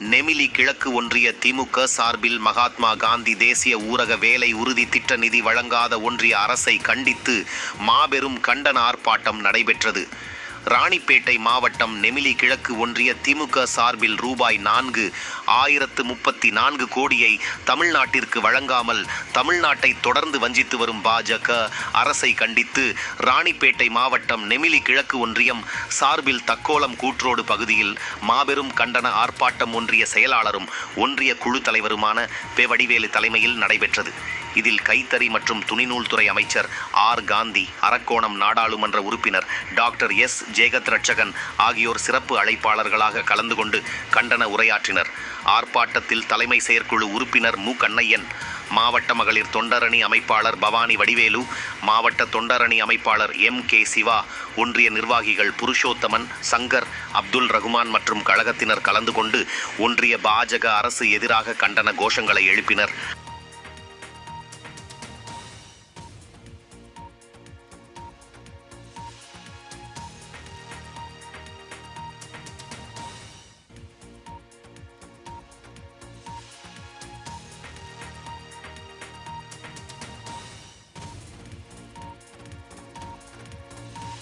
நெமிலி கிழக்கு ஒன்றிய திமுக சார்பில் மகாத்மா காந்தி தேசிய ஊரக வேலை உறுதி திட்ட நிதி வழங்காத ஒன்றிய அரசை கண்டித்து மாபெரும் கண்டன ஆர்ப்பாட்டம் நடைபெற்றது. ராணிப்பேட்டை மாவட்டம் நெமிலி கிழக்கு ஒன்றிய திமுக சார்பில் ரூபாய் நான்கு ஆயிரத்து முப்பத்தி நான்கு கோடியை தமிழ்நாட்டிற்கு வழங்காமல் தமிழ்நாட்டை தொடர்ந்து வஞ்சித்து வரும் பாஜக அரசை கண்டித்து ராணிப்பேட்டை மாவட்டம் நெமிலி கிழக்கு ஒன்றியம் சார்பில் தக்கோலம் கூற்றோடு பகுதியில் மாபெரும் கண்டன ஆர்ப்பாட்டம் ஒன்றிய செயலாளரும் ஒன்றிய குழு தலைவருமான பெ வடிவேலு தலைமையில் நடைபெற்றது. இதில் கைத்தறி மற்றும் துணிநூல் துறை அமைச்சர் ஆர். காந்தி அரக்கோணம் நாடாளுமன்ற உறுப்பினர் டாக்டர் எஸ். ஜெகத் ரட்சகன் ஆகியோர் சிறப்பு அழைப்பாளர்களாக கலந்து கொண்டு கண்டன உரையாற்றினர். ஆர்ப்பாட்டத்தில் தலைமை செயற்குழு உறுப்பினர் மு. கண்ணையன் மாவட்ட மகளிர் தொண்டரணி அமைப்பாளர் பவானி வடிவேலு மாவட்ட தொண்டரணி அமைப்பாளர் எம். கே. சிவா ஒன்றிய நிர்வாகிகள் புருஷோத்தமன் சங்கர் அப்துல் ரகுமான் மற்றும் கழகத்தினர் கலந்து கொண்டு ஒன்றிய பாஜக அரசு எதிராக கண்டன கோஷங்களை எழுப்பினர்.